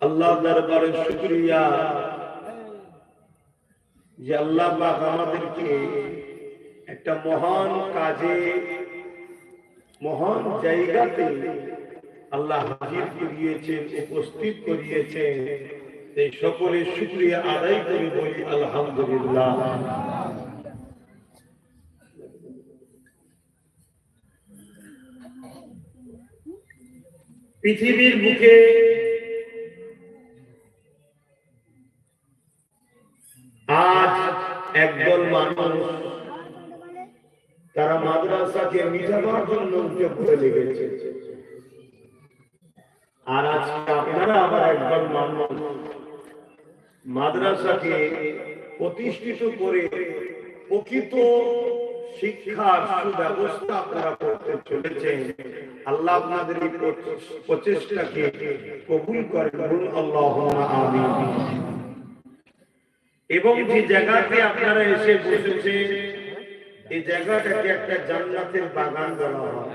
আল্লাহ দরবারে শুকরিয়া। যে আল্লাহ আমাদেরকে একটা মহান কাজে, মহান জায়গাতে আল্লাহ হাজির করিয়েছেন, উপস্থিত করিয়েছেন। এই সকলের শুক্রিয়া আদায় করে বলি আলহামদুলিল্লাহ। পৃথিবীর বুকে আজ একদল মানুষ তারা মাদ্রাসাকে মিটাবার জন্য উঠে পড়ে লেগেছে আর আজকে আপনারা আবার একদল মানুষ মাদ্রাসাকে প্রতিষ্ঠিত করে প্রকৃত শিক্ষার সুব্যবস্থা আপনারা করতে চলেছেন। আল্লাহ আপনাদের এই প্রচেষ্টাকে কবুল করেন, বলুন আল্লাহ এবং যে জায়গাতে আপনারা এসে বসেছে এই জায়গাটাকে একটা জান্নাতের বাগান বলা হয়।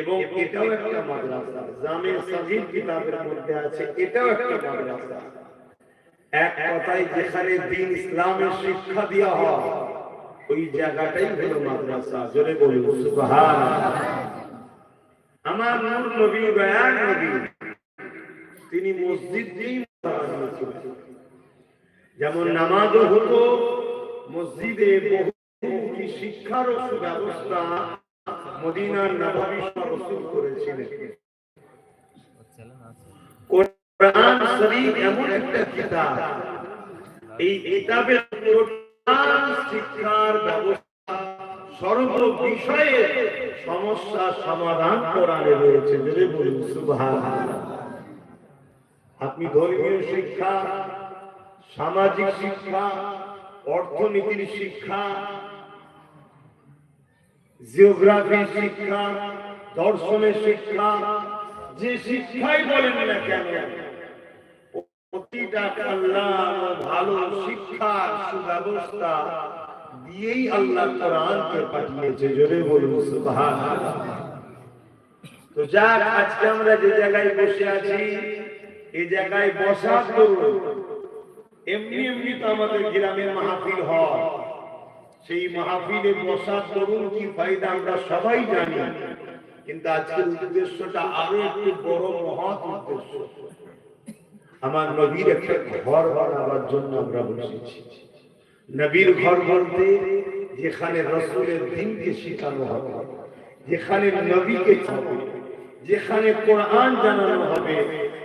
এবং এটাও একটা মাদ্রাসা। জামে সাজিদ কিতাবের মধ্যে আছে, এটাও একটা মাদ্রাসা। এক কথায় যেখানে দিন ইসলামের শিক্ষা দেওয়া হয়, ওই জায়গাটাই হলো মাদ্রাসা। জোরে বলুন সুবহান আমার নূর নবী গয়ান নবী, তিনি মসজিদ দিয়েই যেমন নামাজও হতো, মসজিদে বহুমুখী শিক্ষারও সুব্যবস্থা মদিনার নবাবী করেছিলেন। এই কিতাবের শিক্ষার ব্যবস্থা সর্ব বিষয়ে সমস্যা সমাধান কোরআনে রয়েছে আপনি ধর্মীয় শিক্ষা, সামাজিক শিক্ষা, অর্থনীতির শিক্ষা জিওগ্রাফির শিক্ষা, দর্শনের শিক্ষা, যে শিক্ষাই বলেন না কেন, প্রতিটা কল্যাণ ভালো শিক্ষার সুব্যবস্থা দিয়েই আল্লাহ কোরআনকে পাঠিয়েছে, জোরে বলুন, সুবহানাল্লাহ। তো আজকে আমরা যে জায়গায় বসে আছি এই জায়গায় বসার এমনি এমনি তো আমাদের গ্রামের মাহফিল হয়। সেই মাহফিলে বসার করুন কি ফায়দা আমরা সবাই জানি, কিন্তু আজকের উদ্দেশ্যটা আরও একটু বড় মহৎ উদ্দেশ্য। আমার নবীর একটা ঘর বানাবার জন্য আমরা বসেছি। নবীর ঘর বলতে যেখানে রসুলের দিনকে শেখানো হবে, যেখানে নবীকে চাবে যেখানে কোরআন জানানো হবে,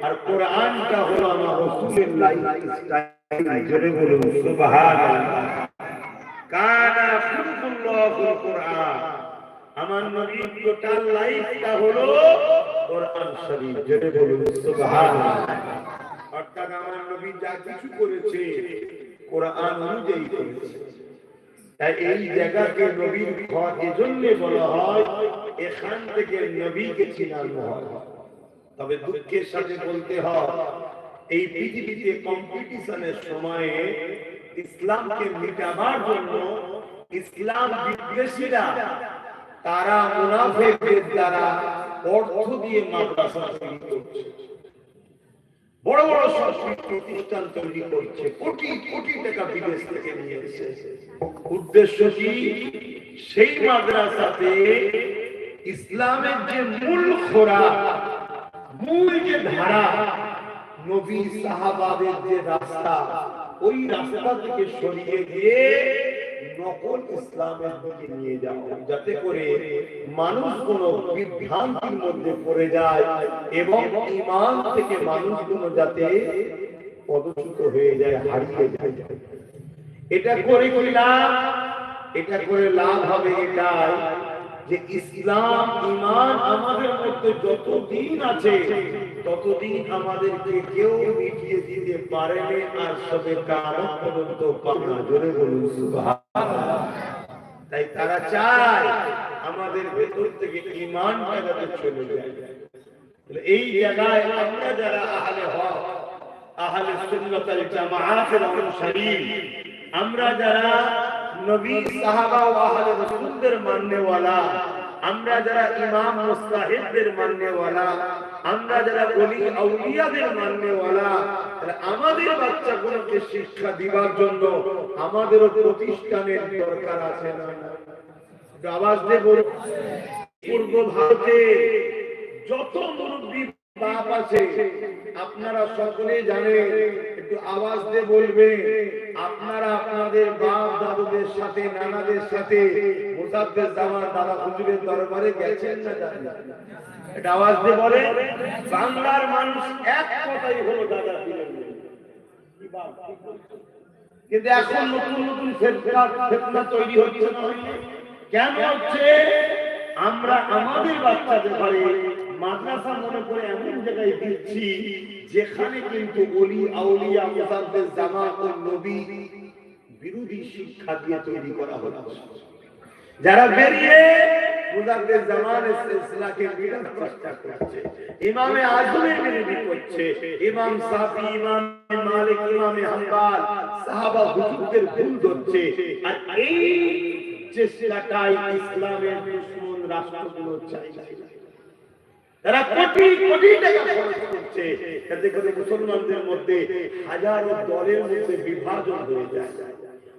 আর কোরআনটা হলো আমার রসুলের লাইফ লাইফটা হলো অর্থাৎ আমার নবী যা কিছু করেছে কোরআন অনুযায়ী করেছে। তাই এই জায়গাকে নবীর ঘর এজন্য বলা হয়, এখান থেকে নবীকে চিনানো হয়। তবে দুঃখের সাথে বলতে হয়, এই পৃথিবীতে কম্পিটিশনের সময়ে ইসলামকে মিটাবার জন্য ইসলাম বিদ্বেষীরা, তারা মুনাফেকদের দ্বারা অর্থ দিয়ে মাদ্রাসা তৈরি করছে। বড় বড় সংস্কৃত প্রতিষ্ঠান তৈরি করছে, কোটি কোটি টাকা বিদেশ থেকে নিয়ে এসেছে। উদ্দেশ্য কি? সেই মাদ্রাসাতে ইসলামের যে মূল খোরা, মূল যে ধারা, নবী সাহাবাদের যে রাস্তা, ওই রাস্তা থেকে সরিয়ে দিয়ে নকল ইসলামের দিকে নিয়ে যাতে করে মানুষ বিভ্রান্তির মধ্যে পড়ে যায় এবং ইমান থেকে যাতে পদচ্যুত হয়ে যায়, হারিয়ে যায়। এটা করে কি লাভ? এটা করে লাভ হবে এটাই যে ইসলাম ইমান আমাদের মধ্যে যতদিন আছে ততদিন আমাদেরকে কেউ মিটিয়ে দিতে পারেনি আর সবে কারণ পর্যন্ত পাবে না জোরে বলুন তাই তারা চায় আমাদের ভেতর থেকে ইমানটা যাতে চলে যায়। এই জায়গায় আমরা যারা আহলে হক, আহলে সুন্নাত আল জামাআতের অনুসারী আমরা যারা নবী সাহাবা ও আহলে রাসূলদের মাননেওয়ালা আমরা যারা ইমাম মুস্তাহিদদের মাননেওয়ালা আমরা যারা ওলি আউলিয়াদের মাননেওয়ালা আমাদের বাচ্চাগুলোকে শিক্ষা দিবার জন্য আমাদেরও প্রতিষ্ঠানের দরকার আছে আওয়াজ বলুন। পূর্ব ভারতে যত মুরব্বী বাপ আছে, আপনারা সকলেই জানেন, একটু আওয়াজ দিয়ে বলবে আপনারা আপনাদের বাপ দাদুদের সাথে, নানাদের সাথে দাদা হুজুরের দরবারে গেছেন না এটা আওয়াজ দিয়ে বলে বাংলার মানুষ এক কথাই হলো দাদা? কিন্তু এখন নতুন নতুন ফেতনা তৈরি হচ্ছে না কেন হচ্ছে? আমরা আমাদের বাচ্চাদের ঘরে মাদ্রাসা মনে করে এমন জায়গায় দিচ্ছি যেখানে কিন্তু অলি আউলিয়া, মুসাদ্দেস জামা ও নবী বিরোধী শিক্ষা দিয়ে তৈরি করা হচ্ছে। যারা বেরিয়ে মুজাদ্দেদ জামানের সিলসিলাকে বিরাট চেষ্টা করছে, ইমামে আজমের বিরোধী করছে, ইমাম সাফি, ইমাম মালিক, ইমামে হাম্বাল, সাহাবা হুজুরদের ভুল ধরছে। আর এই চেষ্টাটাই ইসলামের দুশ্মন রাষ্ট্রগুলো চাইছে তারা কোটি কোটি টাকা খরচ করছে। যাতে করে মুসলমানদের মধ্যে হাজারো দলের মধ্যে বিভাজন হয়ে যায়।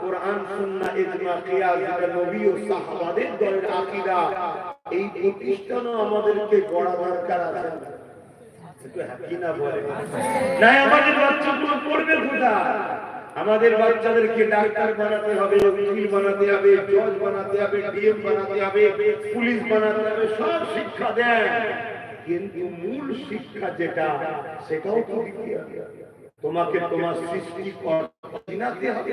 কোরআন ইজমা, কিয়াস, যেটা নবী ও সাহাবাদের দলের আকীদা, এই প্রতিষ্ঠানও আমাদেরকে গড়া দরকার আছে। আমাদের বাচ্চাদেরকে ডাক্তার বানাতে হবে, উকিল বানাতে হবে, জজ বানাতে হবে, ডিএম বানাতে হবে, পুলিশ বানাতে হবে, সব শিক্ষা দেন। কিন্তু মূল শিক্ষা যেটা, সেটাও তো তোমাকে তোমার সৃষ্টিকর্তা চিনাতে হবে।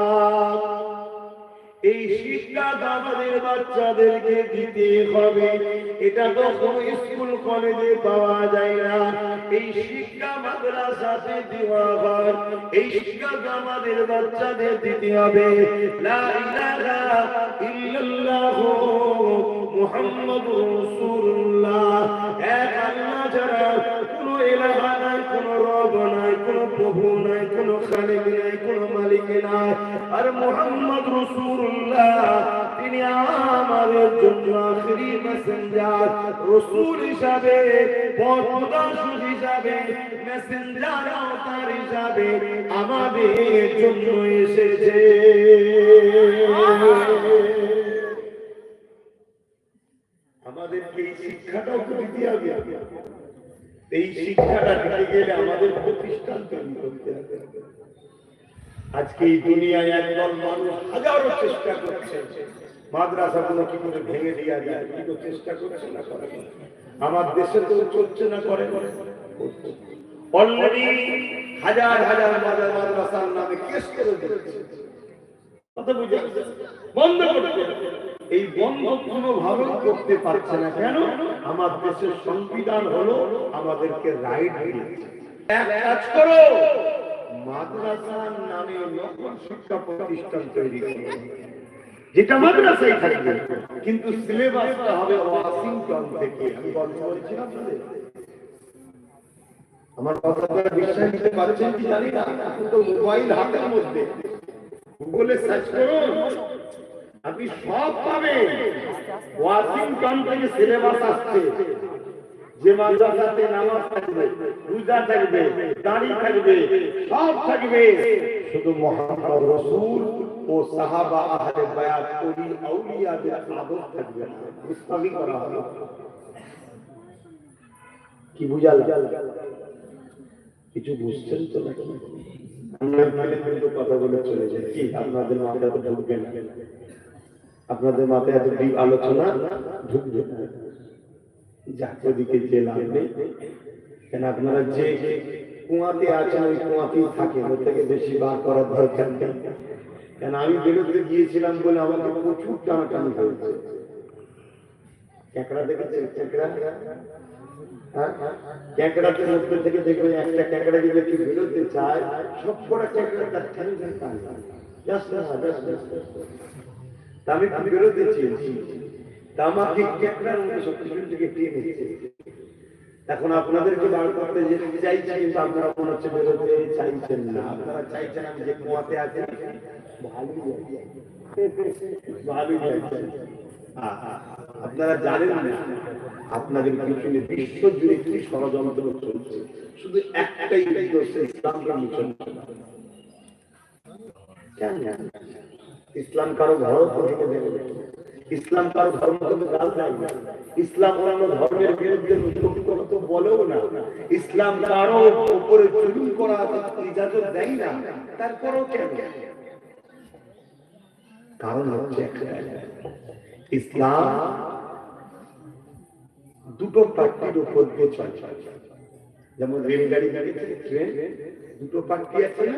বাচ্চাদেরকে দিতে হবে। এটা স্কুল, কলেজে পাওয়া যায় না। এই শিক্ষা মাদ্রাসাতে দেওয়া হয়। এই শিক্ষা আমাদের বাচ্চাদের দিতে হবে। লা ইলাহা এক আল্লাহ ছাড়া কোনো কোনো রব নাই, কোনো প্রভু নাই, কোনো খালিক নাই, কোনো মালিক নাই। আর মুহাম্মদ রাসূলুল্লাহ, তিনি আমাদের জন্য আখরি মেসেঞ্জার রাসূল হিসাবে পথদাসু হিসাবে মেসেঞ্জার আওতার হিসাবে আমাদের জন্য এসেছে। আমাদেরকে এই শিক্ষাটাও দিতে হবে এই শিক্ষাটা দিতে গেলে আমাদের প্রতিষ্ঠান তৈরি করতে হবে। আজকে এই দুনিয়ায় একদল মানুষ হাজারো চেষ্টা করছে। কি করে ভেঙে কি করে চেষ্টা করছে না করে? আমার দেশে তো চলছে না করে। অলরেডি হাজার হাজার মাদ্রাসা মাদ্রাসার নামে কেস করে দিচ্ছে কথা বুঝে? বন্ধ এই বন্ধ কোনোভাবে করতে পারছে না কেন? আমার দেশের সংবিধান হলো আমাদেরকে রাইট দিয়েছে। এক কাজ করো। নামে নতুন শিক্ষা প্রতিষ্ঠান তৈরি করো। যেটা মাদ্রাসায় থাকবে, কিন্তু সিলেবাসটা হবে ওয়াশিংটন থেকে। আমি গল্প। আমার কথা বিশ্বাস নিতে পারছেন কি জানি না তো মোবাইল হাতের মধ্যে। গুগলে সার্চ করুন। আপনি সব পাবেন। ওয়াশিংটন থেকে সিলেবাস আসছে। যে মাদ্রাসাতে নামাজ থাকবে, রোজা থাকবে, দাড়ি থাকবে, সব থাকবে। শুধু মোহাম্মদ রসুল ও সাহাবা আহলে বায়াত, ওলি আউলিয়াদের আদর থাকবে না। করা হলো। কি বুঝাল? কিছু বুঝছেন তো নাকি? আমরা কথা বলে চলে যাই কি আপনাদের মাথায় ঢুকবে না। আপনাদের মাথায় এত ডিপ আলোচনা ঢুকবে দিকে যে নেই কেন আপনারা যে কুয়াতে আছেন, ওই কুয়াতেই থাকেন। ওর থেকে বেশি বার করার দরকার নেই। কেন আমি বেরোতে গিয়েছিলাম বলে আমাকে প্রচুর টানাটানি হয়েছে। ক্যাঁকড়া হ্যাঁ? ক্যাঁকড়াতে দেখবে একটা বেরোতে চায়, সব আমি বেরোতে চেয়েছি তা আমাকে ক্যাঁকড়ার মধ্যে সব থেকে টেনে নিচ্ছে। এখন আপনাদেরকে বার করতে যেতে চাইছি, কিন্তু আপনারা মনে হচ্ছে বেরোতে চাইছেন না আপনারা চাইছেন আমি যে কুয়াতে আছি আছি। আ- আ- আপনারা জানেন না, আপনাদের পিছনে বিশ্ব জুড়ে কি ষড়যন্ত্র চলছে শুধু একটাই উদ্দেশ্য, ইসলামকে মিশন করা। কেন? ইসলাম কারও ধর্ম থেকে ইসলাম কারও ধর্ম। ইসলাম অন্য ধর্মের বিরুদ্ধে তো বলেও না। ইসলাম কারও উপরে জুলুম করা ইজাজত দেয় না। তারপরেও কেন? কারণ হচ্ছে ইসলাম দুটো পার্টির উপর দিয়ে চলে। যেমন রেলগাড়ি গাড়ি ট্রেন, দুটো পার্টি আছে না?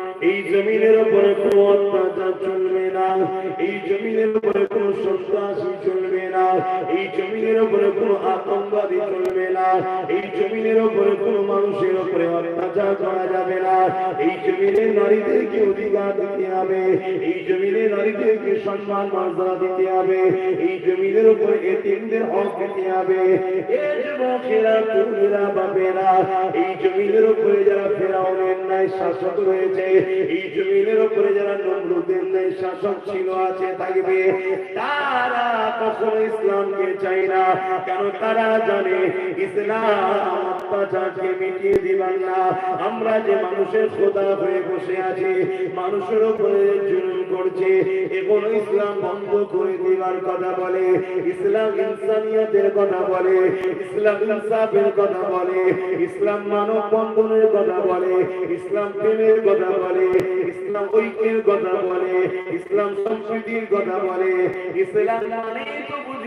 এই জমিনের উপরে কোন অত্যাচার চলবে না। এই জমিনের উপরে কোন সন্ত্রাসী চলবে না। এই জমিনের উপরে কোন আতঙ্কবাদী চলবে না। এই জমিনের উপরে কোন মানুষের উপরে অত্যাচার করা যাবে না। এই জমিনে নারীদেরকে অধিকার দিতে হবে। এই জমিনে নারীদেরকে সম্মান, মর্যাদা দিতে হবে। এই জমিনের উপরে এতিমদের হক দিতে হবে। এ যুবকেরা, তরুণেরা, বাপেরা, এই জমিনের উপরে যারা ফেরাউনের ন্যায় শাসক রয়েছে এই জমিনের উপরে যারা নমরুদের ন্যায় শাসক ছিল, আছে থাকবে। তারা কখনো ইসলামকে চাই না, কেন তারা জানে ইসলাম অত্যাচারকে মিটিয়ে দিবেন না। আমরা যে মানুষের খোদা হয়ে বসে আছি, মানুষের উপরে জুলুম করছে এগুলো ইসলাম বন্ধ করে দিবার কথা বলে, ইসলাম ইনসানিয়তের কথা বলে, ইসলাম ইনসাফের কথা বলে, ইসলাম মানব বন্ধনের কথা বলে, ইসলাম প্রেমের কথা বলে, ইসলাম ঐক্যের কথা বলে, ইসলাম সম্প্রীতির কথা বলে, ইসলাম মানে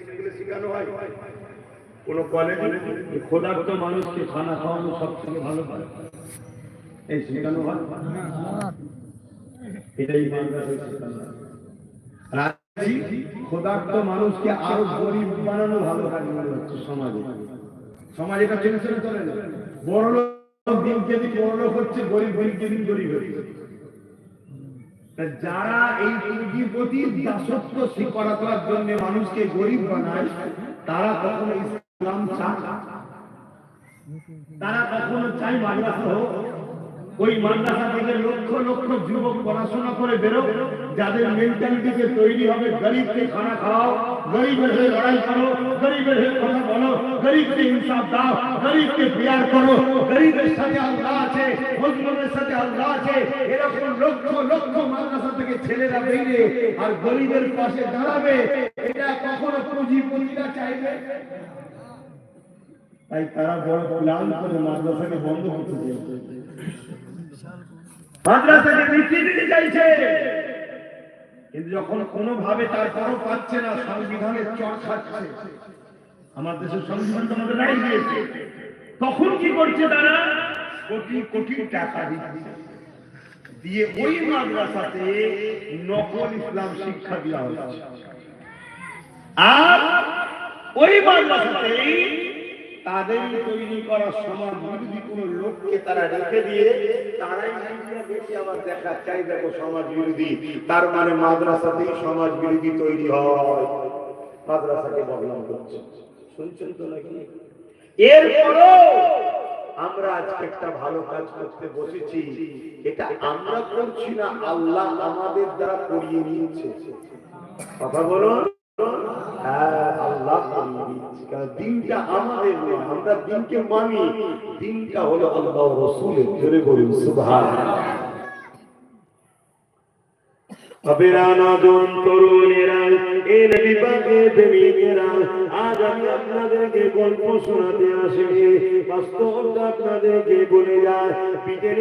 স্কুলে হয়। কোন কলেজে মানুষকে খানা খাওয়ানো সব থেকে ভালো কাজ এই হয়? এটাই হয়। রাজি? মানুষকে আরও গরিব বানানো ভালো কাজ মনে হচ্ছে সমাজে। সমাজ এটা চেনে চলে না। বড় লোক বড় লোক হচ্ছে, গরিব দিন গরিব হচ্ছে। যারা এই পুঁজিপতি দাসত্ব করা করার জন্য মানুষকে গরিব বানায়, তারা কখনো ইসলাম চায়। তারা কখনো চাই মাদ্রাসা হোক, ওই মাদ্রাসা থেকে লক্ষ যুবক পড়াশোনা করে বেরো যাদের মেন্টালিটিকে তৈরি হবে গরিবকে খানা খাওয়াও, গরিবের হয়ে লড়াই করো, গরিবের হয়ে কথা বলো গরিবকে ইনসাফ দাও গরিবকে করো, গরিবের সাথে আল্লাহ আছে সাথে আল্লাহ আছে, এরকম লক্ষ লক্ষ মাদ্রাসা থেকে ছেলেরা বেরিয়ে আর গরিবের পাশে দাঁড়াবে, এটা কখনো চাইবে? তাই তারা বড় প্ল্যান করে মাদ্রাসাকে বন্ধ করতে চেয়েছে মাদ্রাসাকে মিটিয়ে দিতে চাইছে, কিন্তু যখন কোনোভাবে তারপরও পাচ্ছে না, সংবিধানের চট খাচ্ছে। আমার দেশের সংবিধান তো আমাদের নাই দিয়েছে। তখন কি করছে তারা? কোটি কোটি টাকা দিচ্ছে। দিয়ে ওই মাদ্রাসাতে নকল ইসলাম শিক্ষা দেওয়া হচ্ছে। আর ওই মাদ্রাসাতেই তাদের তৈরি করা সমাজ বিরোধী কোন লোককে তারা রেখে দিয়ে তারাই বেশি আবার দেখা চাই দেখো সমাজ বিরোধী। তার মানে মাদ্রাসাতেই সমাজ বিরোধী তৈরি হয়। মাদ্রাসাকে বদনাম করছে। শুনছেন তো নাকি? এরপরও আমরা আজকে একটা ভালো কাজ করতে বসেছি। এটা আমরা করছি না আল্লাহ আমাদের দ্বারা করিয়ে নিয়েছে। কথা বলুন। হ্যাঁ, আল্লাহ দিনটা আমাদের আমরা দিনকে মানি। দিনটা হলো আল্লাহ রসুলের জোরে বলুন প্রেমিকেরা, আজ আমি আপনাদেরকে গল্প শোনাতে আসি বাস্তবটা আপনাদেরকে বলে যায় পিটের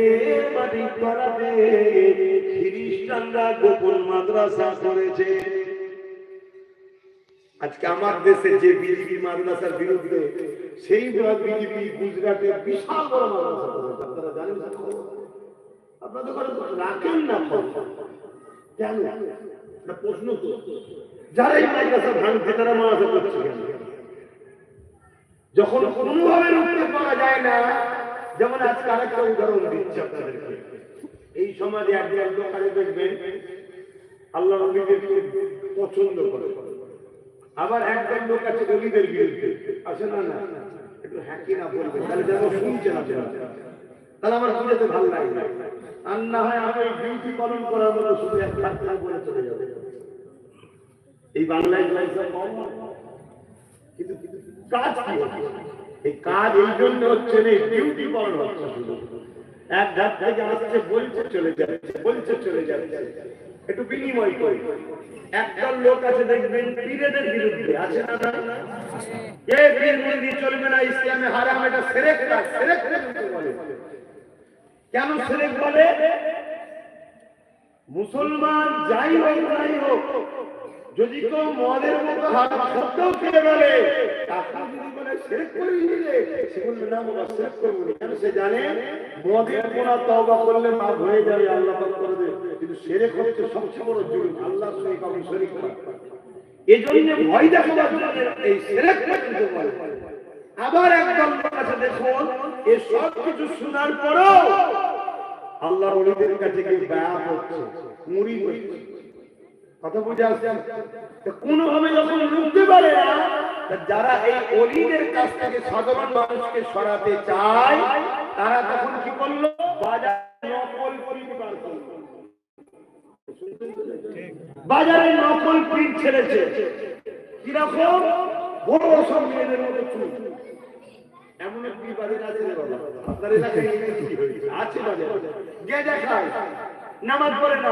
মাটি করাতে খ্রিস্টানরা গোপন মাদ্রাসা করেছে। আজকে আমার দেশে যে বিজেপি মাদ্রাসার বিরুদ্ধে, সেই বিজেপি গুজরাটে বিশাল বড় মাদ্রাসা। আপনারা না? যখন রুখতে পারা যায় না, যেমন আজকে আরেকটা উদাহরণ দিচ্ছি আপনাদেরকে। এই সমাজে একজন দোকানে দেখবেন, আল্লাহ পছন্দ করে। আবার একজন লোক আছে গলিদের বিরুদ্ধে আছে না না একটু হ্যাকি না বলবে, তাহলে যেন শুনছে না তাহলে আমার বুঝাতে ভালো লাগে। আর না হয় আমি ডিউটি পালন করার মতো শুধু এক ডাক্তার বলে চলে যাবে। এই বাংলায় লাইসেন্স কম। কিন্তু কাজ কি? এই কাজ এই জন্য হচ্ছে না ডিউটি পালন হচ্ছে শুধু। এক ধাপ থেকে আসছে, বলছে চলে যাচ্ছে, বলছে চলে যাচ্ছে। একটু বিনিময় একটা লোক আছে, দেখবেন পীরেদের বিরুদ্ধে। আছে না না এ পীর মুরিদি চলবে না, ইসলামে হারাম, এটা সেরেক সেরেক বলে? কেন সেরেক বলে? মুসলমান যাই হোক যাই হোক যদি কেউ মদের মতো খাদ্যও খেয়ে বলে তাকে যদি বলে সেরেক করে নিলে সে বলবে না বাবা সেরেক করব না। কেন সে জানে মদের গোনা তওবা করলে মাফ হয়ে যাবে আল্লাহ পাক করে দেবে। কিন্তু সেরেক হচ্ছে সবচেয়ে বড় জুলুম আল্লাহ সঙ্গে কাউকে শরীক করা। এই ভয় দেখাবার জন্য এই সেরেক পর্যন্ত বলে। আবার একদল লোক আছে দেখুন এই সব কিছু শোনার পরও আল্লাহর ওলিদের কাছে গিয়ে ব্যয়া হচ্ছে মুড়ি হচ্ছে কথা বুঝে আসছে? কোনোভাবে যখন পারে না যারা এই অলিদের কাছ থেকে সাধারণ মানুষকে সরাতে চায়, তারা তখন কি করল? বাজারে নকল প্রিন্ট ছেড়েছে। কীরকম? বড় সব মেয়েদের মতো চুল। এমন একটি বাজার আছে আপনার এলাকায়? আছে বাজার। গেঁজা খায়। নামাজ পড়ে না।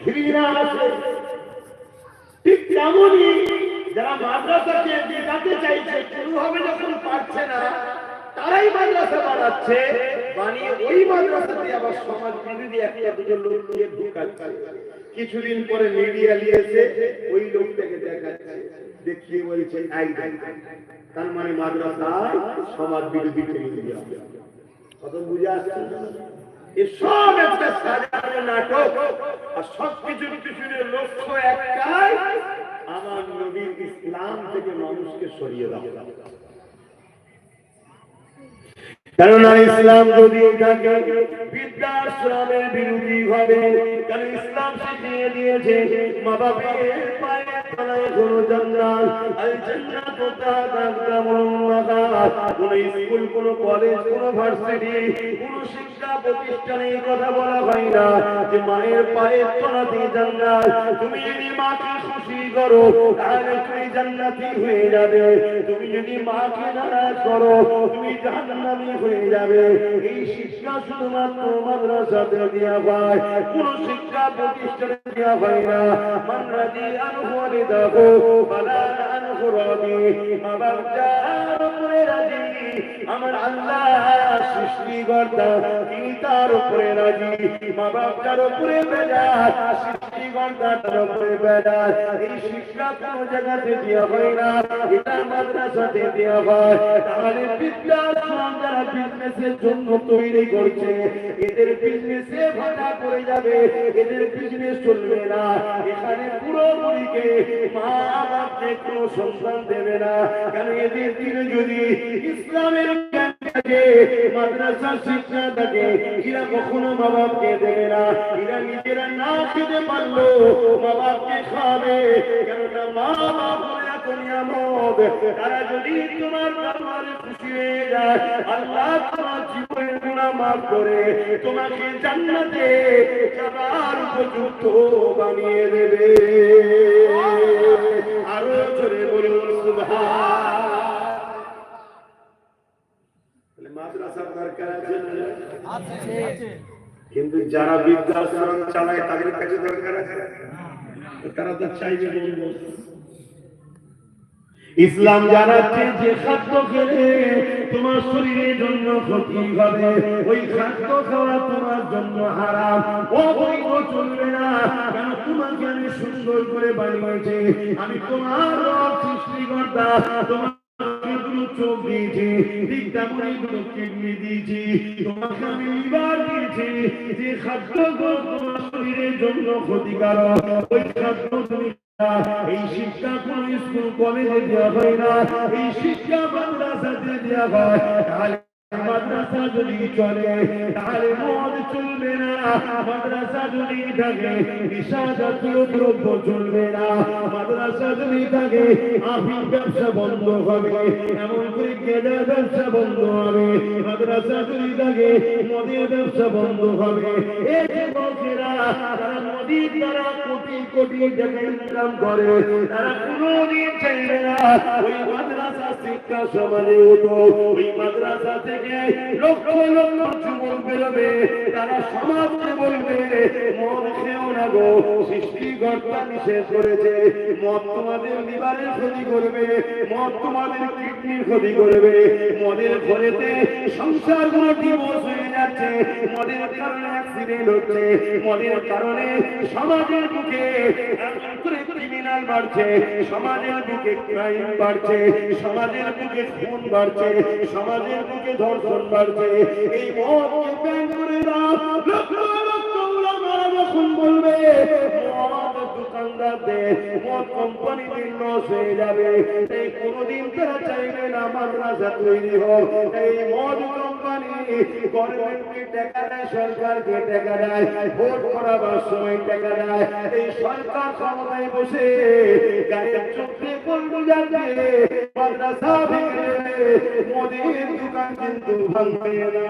ঘৃণা আসে ঠিক তেমনই যারা মাদ্রাসাকে চাইছে কোনোভাবে যখন পারছে না, তারাই মাদ্রাসা বানাচ্ছে। বানিয়ে ওই মাদ্রাসাতে আবার সমাজ দুজন কিছুদিন পরে মিডিয়া নিয়েছে, ওই লোকটাকে দেখাচ্ছে। দেখিয়ে বলছে তার মানে মাদ্রাসায় সমাজ বিরোধী হবে। কত বুঝে আসছে এসব একটা সাজানো নাটক। আর সব কিছু পিছনে লক্ষ্য একটাই, আমার নবীর ইসলাম থেকে মানুষকে সরিয়ে দেওয়া কেননা ইসলাম যদি থাকে বিরোধী হবে ইসলাম শিখিয়ে দিয়েছে মা বাপের তুমি যদি মাকে খুশি করো, তাহলে তুমি জান্নাতি হয়ে যাবে। তুমি যদি মাকে নারাজ করো, তুমি জাহান্নামী হয়ে যাবে। এই শিক্ষা শুধুমাত্র মাদ্রাসাতে দেওয়া হয়, কোন শিক্ষা প্রতিষ্ঠানে দেওয়া হয় না। মানরাজি আনুহরি দেখো বালা আনুহরি আমার যার রাজি। আমার আল্লাহ সৃষ্টিকর্তা, তিনি তার উপরে রাজি। মা বাপ তার উপরে বেজার সৃষ্টিকর্তা তার উপরে বেজার এই শিক্ষা কোন জায়গাতে দেওয়া হয় না, এটা মাদ্রাসাতে দেওয়া হয়। তাহলে বিদ্যাশ্রম যারা বিজনেসের জন্য তৈরি করছে, এদের বিজনেসে ভাটা পড়ে যাবে, এদের বিজনেস চলবে না। এখানে পুরোপুরিকে মা বাপকে কোনো সন্তান দেবে না। কারণ এদের দিনে যদি ইসলামের থাকে, মাদ্রাসা শিক্ষা থাকে। এরা কখনো মা বাপকে দেবে না। এরা নিজেরা না খেতে পারল মা বাপকে খাবে। কেননা মা বাপ তারা যদি তোমার দরবারে খুশি হয়ে যায় আরও জোরে বলুন মাদ্রাসার দরকার আছে? কিন্তু যারা বিদ্যাশ্রম চালায় তাদের কাছে দরকার আছে? তারা তো চাইবে ইসলাম জানাচ্ছে যে খাদ্য খেলে তোমার শরীরের জন্য ক্ষতি হবে। ওই খাদ্য খাওয়া তোমার জন্য হারাম। অবৈধ চলবে না। কেন? তোমাকে আমি সুন্দর করে বানিয়েছি। আমি তোমার সৃষ্টিকর্তা। তোমার চোখ দিয়েছি দিকটা গুলো কিডনি দিয়েছি, তোমাকে আমি লিভার দিয়েছি, যে খাদ্য তোমার শরীরের জন্য ক্ষতিকারক, ওই খাদ্য তুমি এই শিক্ষা কোন স্কুল, কলেজে দেওয়া হয় না, এই শিক্ষা মাদ্রাসাতে দেওয়া হয় মাদ্রাসা যদি চলে, তাহলে মদ চলবে না। মাদ্রাসা যদি থাকে নিশা জাতীয় দ্রব্য চলবে না। মাদ্রাসা যদি থাকে আফিম ব্যবসা বন্ধ হবে। এমন করে ব্যবসা বন্ধ হবে? মাদ্রাসা যদি থাকে মদের ব্যবসা বন্ধ হবে। এই যুবকেরা তারা নদীর দ্বারা কোটি কোটি টাকা ইনকাম করে। তারা কোনোদিন চাইবে না। ওই মাদ্রাসা শিক্ষা সমাজে হতো ওই মাদ্রাসা থেকে লক্ষ লক্ষ যুবক বেরোবে তারা সমাজকে বলবে মদ খেও না গো সৃষ্টিকর্তা নিষেধ করেছে মদ তোমাদের লিভারের ক্ষতি করবে মদ তোমাদের কিডনির ক্ষতি করবে মদের ঘরেতে সংসারগুলো ডিভোর্স হয়ে যাচ্ছে মদের কারণে অ্যাক্সিডেন্ট হচ্ছে মদের কারণে সমাজের বুকে ক্রিমিনাল বাড়ছে, সমাজের বুকে ক্রাইম বাড়ছে, সমাজের বুকে খুন বাড়ছে, সমাজের বুকে ধর্ষণ বাড়ছে। এই মদকে ব্যান করে দাও, লক্ষ লক্ষ উলামারা যখন বলবে মদ দোকানদারদের মদ কোম্পানিদের লস হয়ে যাবে। এই কোনোদিন তারা চাইবে না মাদ্রাসা তৈরি হোক। এই মদ কোম্পানি গভর্নমেন্টকে টাকা দেয়, সরকারকে টাকা দেয়, ভোট করাবার সময় টাকা দেয়। এই সরকার ক্ষমতায় বসে গায়ের চোখে বলব যাবে মাদ্রাসা ভেঙে মোদের দোকান কিন্তু ভাঙবে না।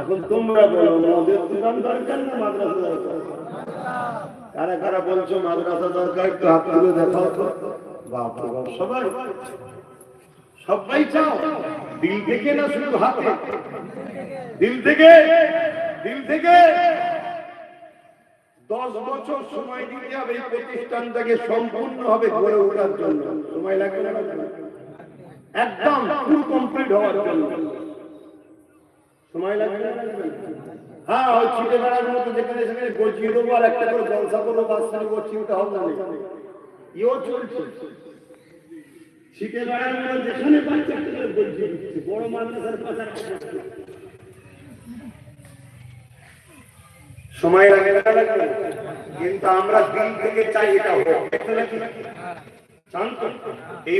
এখন তোমরা বলো মদের দোকান দরকার না মাদ্রাসা দরকার? কারা কারা বলছো মাদ্রাসা দরকার একটু হাত তুলে দেখাও তো। বাপ, সবাই। সবাই চাও, দিল থেকে না শুধু হাত? দিল থেকে দিল থেকে। দশ বছর সময় দিতে হবে, এই প্রতিষ্ঠানটাকে সম্পূর্ণ হবে গড়ে ওঠার জন্য। সময় লাগবে না? একদম ফুল কমপ্লিট হওয়ার জন্য। সময় লাগবে? হ্যাঁ ওই ছিটে বেড়ার মতো যেখানে সেখানে গজিয়ে দেবো আর একটা করে জলসা করব, বাস শুরু করছি ওটা হবে না ইও চলছে। ছিটে বেড়ার মতো যেখানে পাচ্ছে একটা করে গজিয়ে দিচ্ছে, বড় মাদ্রাসার পাশে সময় লাগে না লাগবে? কিন্তু আমরা দিন থেকে চাই এটা হোক। এই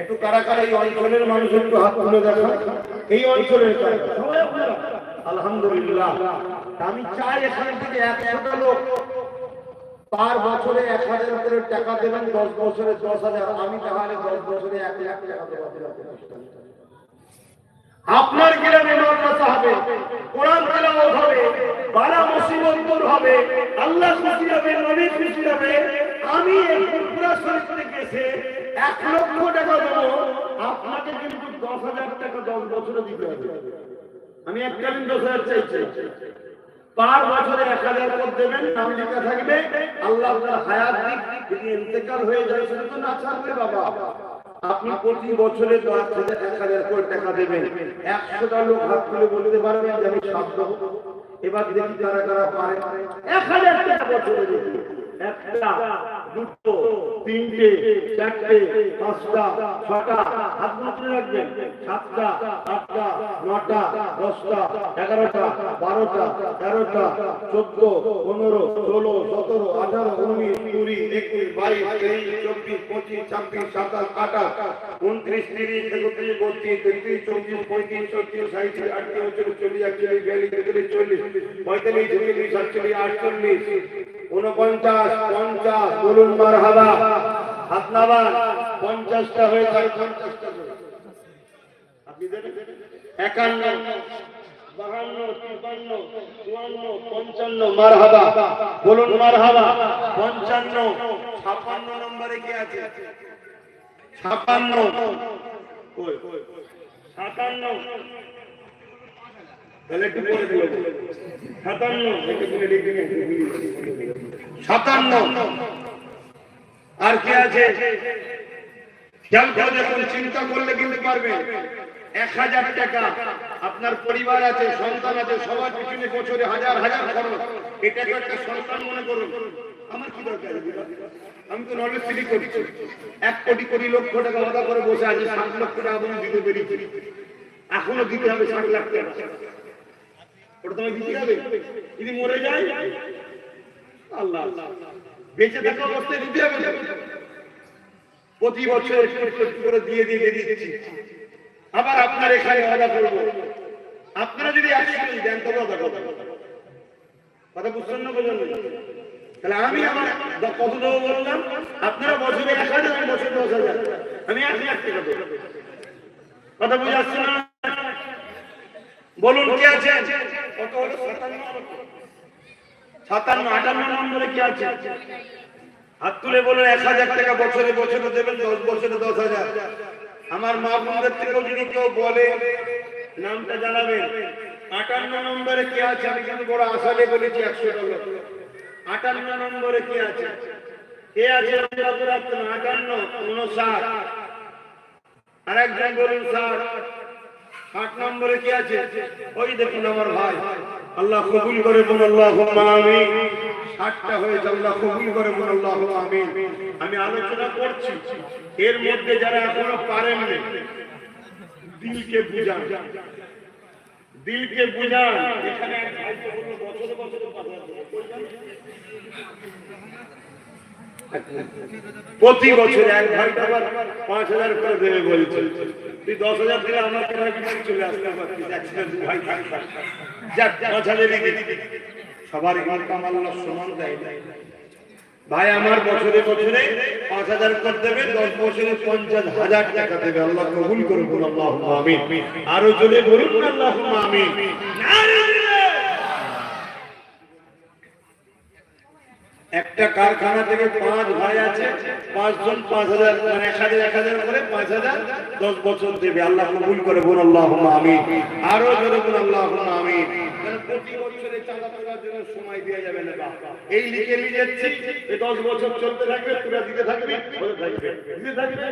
একটু কারা কারা এই অঞ্চলের মানুষ একটু হাত তুলে দেখা এই অঞ্চলের? আলহামদুলিল্লাহ। আমি চাই এখান থেকে একশোটা লোক পার বছরে এক হাজার করে টাকা দেবেন, দশ বছরে দশ হাজার। আমি তাহলে দশ বছরে এক লাখ টাকা দেবো। আপনার গ্রামে মাদ্রাসা হবে, কোরআন তেলাওয়াত হবে, বালা মুসিবত দূর হবে, আল্লাহ খুশি হবে, নবী খুশি হবে। আমি এই ফুরফুরা শরীফ এসে এক লক্ষ টাকা দেবো, আপনাকে কিন্তু দশ হাজার টাকা দশ বছরে দিতে হবে। আমি এককালীন দশ হাজার চাইছি। পার বছরে এক হাজার করে দেবেন, নাম লেখা থাকবে, আল্লাহ হায়াত দিক যদি ইন্তেকাল হয়ে যায় সেটা তো না ছাড়বে বাবা। আপনি প্রতি বছরে দশ হাজার এক হাজার করে টাকা দেবেন। একশোটা লোক হাত তুলে বলতে পারবেন যে আমি সাধ্য। এবার দেখি কারা কারা পারে। এক হাজার টাকা বছরে একটা দুটো, তিনটে, চারটে, পাঁচটা, ছটা, হাত মাত্রে রাখবেন। সাতটা, আটটা, নটা, দশটা, এগারোটা, বারোটা, তেরোটা, চোদ্দ, পনেরো, ষোলো, সতেরো, আঠারো, উনিশ, কুড়ি একুশ বাইশ, তেইশ, চব্বিশ, পঁচিশ, ছাব্বিশ, সাতাশ, আঠাশ, উনত্রিশ, তিরিশ, একত্রিশ, বত্রিশ, তেত্রিশ, চৌত্রিশ, পঁয়ত্রিশ, ছত্রিশ সাঁত্রিশ আটত্রিশ, চল্লিশ, একচল্লিশ, বিয়াল্লিশ তেতাল্লিশ চল্লিশ, পঁয়তাল্লিশ ছেচল্লিশ সাতচল্লিশ, আটচল্লিশ উনপঞ্চাশ পঞ্চাশ, বলুন মার হাবা হাত নামান পঞ্চাশটা হয়ে যায়, পঞ্চাশটা আপনি একান্ন, বাহান্ন তিপ্পান্ন চুয়ান্ন, পঞ্চান্ন মার হাবা বলুন মার হাবা পঞ্চান্ন, ছাপান্ন নম্বরে কি আছে? ছাপান্ন। সাতান্ন। সাতান্ন। সাতান্ন। আর কি আছে? খেয়াল করে দেখুন চিন্তা করলে কিন্তু পারবেন এক হাজার টাকা আপনার পরিবার আছে, সন্তান আছে, সবার পিছনে বছরে হাজার হাজার খরচ। এটাকে একটা সন্তান মনে করুন। আমার কি দরকার? আমি তো নলেজ সিটি করছি এক কোটি কোটি লক্ষ টাকা আলাদা করে বসে আছে, ষাট লক্ষ টাকা আমি দিতে পেরেছি। এখনও দিতে হবে ষাট লাখ টাকা। ওটা তোমায় দিতে হবে? যদি মরে যায়? আল্লাহ আল্লাহ। বেঁচে থাকা অবস্থায় দিতে হবে। প্রতি বছর করে দিয়ে দিয়ে দিচ্ছি। আবার আপনার এখানে আলাদা করব। আপনারা যদি একসাথে দেন তবে আলাদা করব। কথা বুঝছেন না বোঝেন না? তাহলে আমি আমার কত দেবো বললাম? আপনারা বছরে এক হাজার আমি বছরে দশ হাজার। আমি এক লাখ টাকা কথা বুঝে আসছে না? বলুন, কি আছে কত হলো? সাতান্ন। সাতান্ন, আটান্ন নম্বরে কি আছে? হাত তুলে বলুন, এক হাজার টাকা বছরে বছরে দেবেন, দশ বছরে দশ হাজার। আমার মা বোনদের থেকেও যদি কেউ বলে, নামটা জানাবেন। আটান্ন নম্বরে কি আছে? আমি কিন্তু বড় নিয়ে বলেছি একশো টাকা। আটান্ন নম্বরে কি আছে? কে আছে আটান্ন উনষাট আর একজন বলুন ষাট ষাট নম্বরে কি আছে? ওই দেখুন আমার ভাই। আল্লাহ কবুল করে বলুন আল্লাহ আমিন। ষাটটা হয়েছে আল্লাহ কবুল করে আল্লাহ আমিন। আমি আলোচনা করছি। এর মধ্যে যারা এখনও পারেন না, দিলকে বুঝান। দিলকে বুঝান। এখানে বছরে বছরে পাঁচ হাজার টাকা করবেন। প্রতি বছর এক ভাই আবার পাঁচ হাজার করে দেবে বলছে। তুই দশ হাজার দিলে আমার কেনার কিছু চলে আসতে সবার ইনকাম আল্লাহ সমান দেয় ভাই, আমার বছরে বছরে পাঁচ হাজার করে দেবে, দশ বছরে পঞ্চাশ হাজার টাকা দেবে। আল্লাহ কবুল করুন আল্লাহ আমিন। আরও জোরে বলুন আল্লাহ আমিন নারে দিলে। একটা কারখানা থেকে পাঁচ ভাই আছে, পাঁচজন পাঁচ হাজার মানে এক হাজার এক হাজার করে পাঁচ হাজার দশ বছর দেবে। আল্লাহ কবুল করে বোন আল্লাহ আমি আরও জোরে বোন আল্লাহ আমি প্রতি বছরে চাঁদা তোলার জন্য সময় দেওয়া যাবে না এই লিখে নিয়ে যাচ্ছি দশ বছর চলতে থাকবে, তোরা দিতে থাকবে দিতে থাকবে